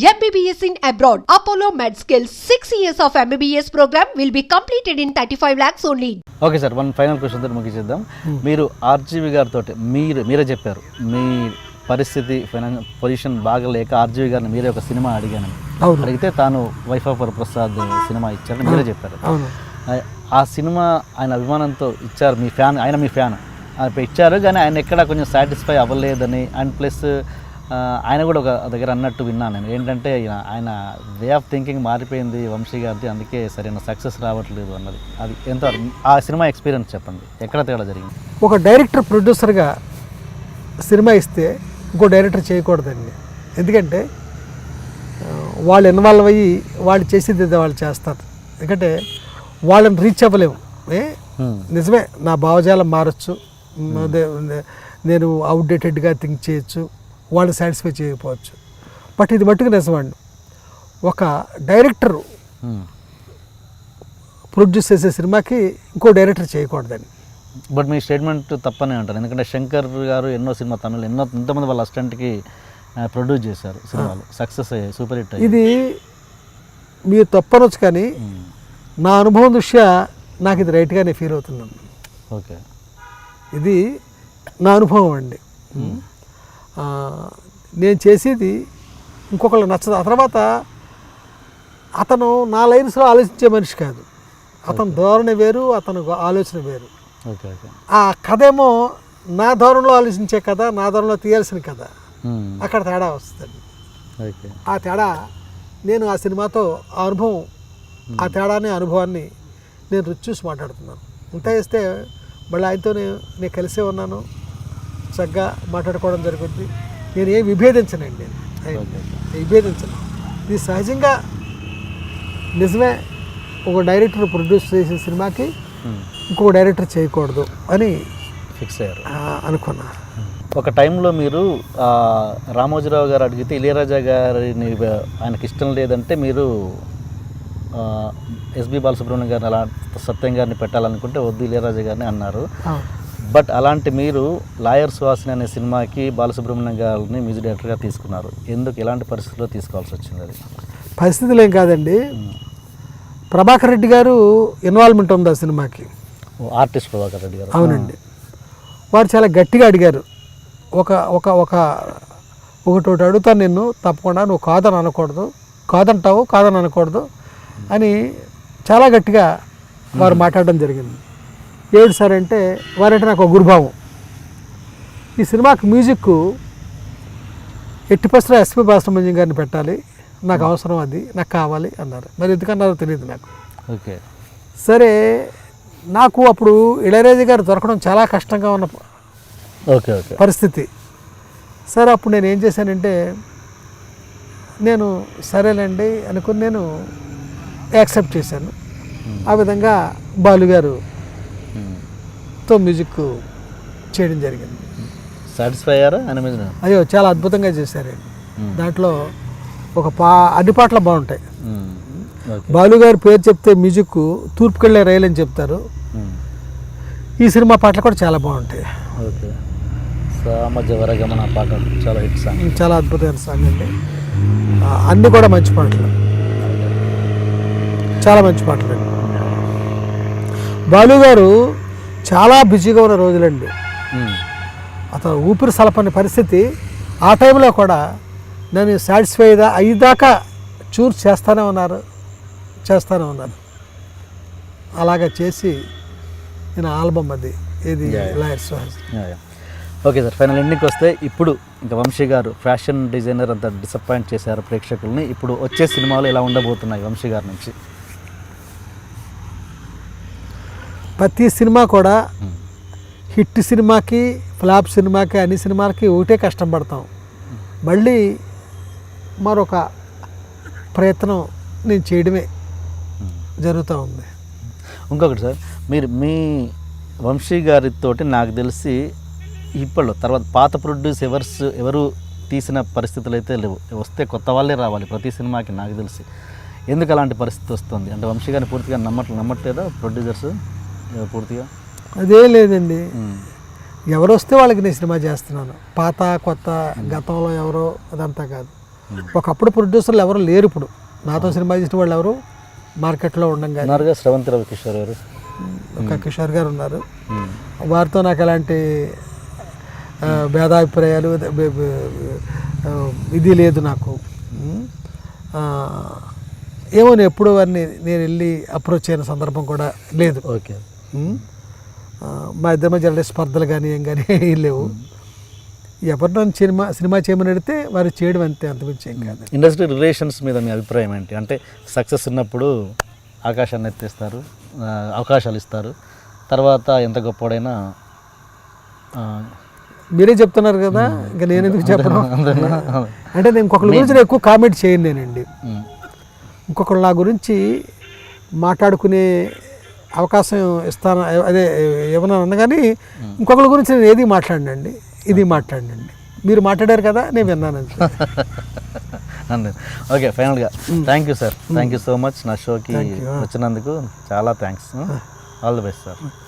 MBBS in abroad. Apollo MedSkill 6 years of MBBS program will be completed in 35 lakhs only. Okay sir one final question తోటి ముగించేద్దాం మీరు RGV గారితో మీరు మీరే చెప్పారు. మీ పరిస్థితి ఫైనాన్ పొజిషన్ బాగలేక ఆర్జీవి గారిని మీరే ఒక సినిమా అడిగాను అవును. అడిగితే తాను వైఫ్ ఆఫ్ ప్రసాద్ సినిమా ఇచ్చారని మీరే చెప్పారు. అవును. ఆ సినిమా ఆయన అభిమానంతో ఇచ్చారు మీ ఫ్యాన్ ఆయన మీ ఫ్యాన్. ఇచ్చారు కానీ ఆయన ఎక్కడ కొంచెం సాటిస్ఫై అవ్వలేదని అండ్ ప్లస్ ఆయన కూడా ఒక దగ్గర అన్నట్టు విన్నాను నేను. ఏంటంటే ఆయన వే ఆఫ్ థింకింగ్ మారిపోయింది వంశీ గారిది అందుకే సరైన సక్సెస్ రావట్లేదు అన్నది. అది ఎంత ఆ సినిమా ఎక్స్పీరియన్స్ చెప్పండి. ఎక్కడ తేడా జరిగింది? ఒక డైరెక్టర్ ప్రొడ్యూసర్గా సినిమా ఇస్తే ఇంకో డైరెక్టర్ చేయకూడదండి. ఎందుకంటే వాళ్ళు ఇన్వాల్వ్ అయ్యి వాళ్ళు చేసేది వాళ్ళు చేస్తారు. ఎందుకంటే వాళ్ళని రీచ్ అవ్వలేము. ఏ? నిజమే నా భావజాలం మారచ్చు. నేను అవుట్డేటెడ్గా థింక్ చేయొచ్చు. వాళ్ళని సాటిస్ఫై చేయకపోవచ్చు. బట్ ఇది మట్టుకు నిజమండి. ఒక డైరెక్టర్ Hmm. ప్రొడ్యూస్ చేసే సినిమాకి ఇంకో డైరెక్టర్ చేయకూడదండి బట్ మీ స్టేట్మెంట్ తప్పనే అంటారు. ఎందుకంటే శంకర్ గారు ఎన్నో సినిమా తమిళ ఎన్నో ఎంతమంది వాళ్ళ అసిస్టెంట్కి ప్రొడ్యూస్ చేశారు సినిమాలు. సక్సెస్ అయ్యాయి సూపర్ హిట్ ఇది మీరు తప్పనొచ్చు కానీ Hmm. నా అనుభవం దృష్ట్యా నాకు ఇది రైట్గానే ఫీల్ అవుతున్నాను ఓకే ఇది నా అనుభవం అండి. నేను చేసేది ఇంకొకళ్ళు నచ్చదు. ఆ తర్వాత అతను నా లైన్స్లో ఆలోచించే మనిషి కాదు. అతని ధోరణి వేరు అతను ఆలోచన వేరు. ఆ కథ ఏమో నా ధోరణిలో ఆలోచించే కథ నా ధోరణిలో తీయాల్సిన కథ. అక్కడ తేడా వస్తుంది. ఆ తేడా నేను ఆ సినిమాతో ఆ అనుభవం ఆ తేడాని అనుభవాన్ని నేను రుచి చూసి మాట్లాడుతున్నాను. ఇంత ఇస్తే మళ్ళీ ఆయనతో నేను నేను కలిసే ఉన్నాను. చక్కగా మాట్లాడుకోవడం జరుగుతుంది నేను ఏం విభేదించనండి. నేను విభేదించను. ఇది సహజంగా నిజమే. ఒక డైరెక్టర్ ప్రొడ్యూస్ చేసిన సినిమాకి ఇంకొక డైరెక్టర్ చేయకూడదు అని ఫిక్స్ అయ్యారు. ఆ, అనుకున్నాను ఒక టైంలో మీరు రామోజీరావు గారు అడిగితే ఇళయరాజా గారిని ఆయనకి ఇష్టం లేదంటే మీరు ఎస్బి బాలసుబ్రహ్మణ్యం గారిని అలా సత్యం గారిని పెట్టాలనుకుంటే వద్దు ఇళయరాజా గారిని అన్నారు. బట్ అలాంటి మీరు లాయర్ సుహాసిని అనే సినిమాకి బాలసుబ్రహ్మణ్యం గారిని మ్యూజిక్ డైరెక్టర్గా తీసుకున్నారు. ఎందుకు ఎలాంటి పరిస్థితుల్లో తీసుకోవాల్సి వచ్చింది అది? పరిస్థితులు ఏం కాదండి ప్రభాకర్ రెడ్డి గారు ఇన్వాల్వ్మెంట్ ఉంది ఆ సినిమాకి ఆర్టిస్ట్ ప్రభాకర్ రెడ్డి గారు. అవునండి. వారు చాలా గట్టిగా అడిగారు. ఒక ఒక ఒక ఒకటి ఒకటి అడుగుతాను నిన్ను తప్పకుండా నువ్వు కాదని అనకూడదు. కాదంటావు కాదని అనకూడదు అని చాలా గట్టిగా వారు మాట్లాడడం జరిగింది. ఏడు సార్ అంటే వారంటే నాకు ఒక గురుభావం. ఈ సినిమాకి మ్యూజిక్ ఎట్టి పరిస్థితుల్లో ఎస్పి బాలసుబ్రహ్మణ్యం గారిని పెట్టాలి. నాకు అవసరం అది నాకు కావాలి అన్నారు. మరి ఎందుకన్నారో తెలియదు నాకు. ఓకే. సరే నాకు అప్పుడు ఇళయరాజా గారు దొరకడం చాలా కష్టంగా ఉన్న ఓకే ఓకే. పరిస్థితి. సరే అప్పుడు నేను ఏం చేశానంటే నేను సరేలేండి అనుకుని నేను యాక్సెప్ట్ చేశాను. ఆ విధంగా బాలు గారుతో మ్యూజిక్ చేయడం జరిగింది. సాటిస్ఫై అయ్యారా అయ్యో చాలా అద్భుతంగా చేశారండి దాంట్లో ఒక పా అన్ని పాటలు బాగుంటాయి. ఓకే. బాలు గారి పేరు చెప్తే మ్యూజిక్ తూర్పుకెళ్ళే రైలు అని చెప్తారు. ఈ సినిమా పాటలు కూడా చాలా బాగుంటాయి. ఓకే. పాట చాలా హిట్ సాంగ్. చాలా అద్భుతమైన సాంగ్ అండి. అన్నీ కూడా మంచి పాటలు. చాలా మంచి పాటలు అండి. బాలు గారు చాలా బిజీగా ఉన్న రోజులండి. అతను ఊపిరి సలపని పరిస్థితి ఆ టైంలో కూడా నేను సాటిస్ఫైదా అయ్యేదాకా చూర్ చేస్తూనే ఉన్నారు చేస్తూనే ఉన్నారు. అలాగా చేసి నేను ఆల్బమ్ అది ఇది lawyer Suhas. Okay sir final ఎండింగ్కి వస్తే ఇప్పుడు ఇంకా వంశీ గారు ఫ్యాషన్ డిజైనర్ అంత డిసప్పాయింట్ చేశారు ప్రేక్షకుల్ని. ఇప్పుడు వచ్చే సినిమాలు ఎలా ఉండబోతున్నాయి వంశీ గారి నుంచి? ప్రతి సినిమా కూడా హిట్ సినిమాకి ఫ్లాప్ సినిమాకి అన్ని సినిమాలకి ఒకటే కష్టం పడతాం. మళ్ళీ మరొక ప్రయత్నం నేను చేయడమే జరుగుతూ ఉంది. ఇంకొకటి సార్ మీరు మీ వంశీ గారితోటి నాకు తెలిసి ఇప్పట్లో తర్వాత పాత ప్రొడ్యూస్ ఎవర్స్ ఎవరు తీసిన పరిస్థితులు అయితే లేవు. వస్తే కొత్త వాళ్ళే రావాలి ప్రతి సినిమాకి నాకు తెలిసి. ఎందుకు అలాంటి పరిస్థితి వస్తుంది? అంటే వంశీ గారిని పూర్తిగా నమ్మట్లేదు నమ్మట్లేదా ప్రొడ్యూసర్స్? పూర్తిగా? అదే లేదండి. ఎవరు వస్తే వాళ్ళకి నేను సినిమా చేస్తున్నాను. పాత కొత్త గతంలో ఎవరో అదంతా కాదు. ఒకప్పుడు ప్రొడ్యూసర్లు ఎవరు లేరు ఇప్పుడు. నాతో సినిమా చేసిన వాళ్ళు ఎవరు? మార్కెట్లో ఉండంగా స్రవంతి రవికిషోర్ గారు. ఒక కిషోర్ గారు ఉన్నారు. వారితో నాకు ఎలాంటి భేదాభిప్రాయాలు ఇది లేదు నాకు. ఏమో నేను ఎప్పుడు వారిని నేను వెళ్ళి అప్రోచ్ అయిన సందర్భం కూడా లేదు. ఓకే. మా ఇద్దరి మధ్య ఎలాంటి స్పర్ధలు కానీ ఏం కానీ ఏం లేవు. ఎవరు నన్ను సినిమా సినిమా చేయమని అడిగితే వారు చేయడం అంతే అంతమించి ఏం కాదు. ఇండస్ట్రీ రిలేషన్స్ మీద మీ అభిప్రాయం ఏంటి? అంటే సక్సెస్ ఉన్నప్పుడు ఆకాశాన్ని ఎత్తేస్తారు అవకాశాలు ఇస్తారు. తర్వాత ఎంత గొప్పవాడైనా ఆ, మీరే చెప్తున్నారు కదా ఇంకా నేను ఎందుకు చెప్పను? అంటే నేను ఇంకొకరి గురించి ఎక్కువ కామెంట్ చేయను నేనండి. ఇంకొకరు నా గురించి మాట్లాడుకునే అవకాశం ఇస్తాను అదే ఏమన్నా అన్న కానీ ఇంకొకరి గురించి నేను ఏది మాట్లాడినండి? ఇది మాట్లాడినండి. మీరు మాట్లాడారు కదా నేను విన్నాను ఓకే ఫైనల్గా. Thank you sir thank you so much నా షోకి వచ్చినందుకు చాలా thanks all the best sir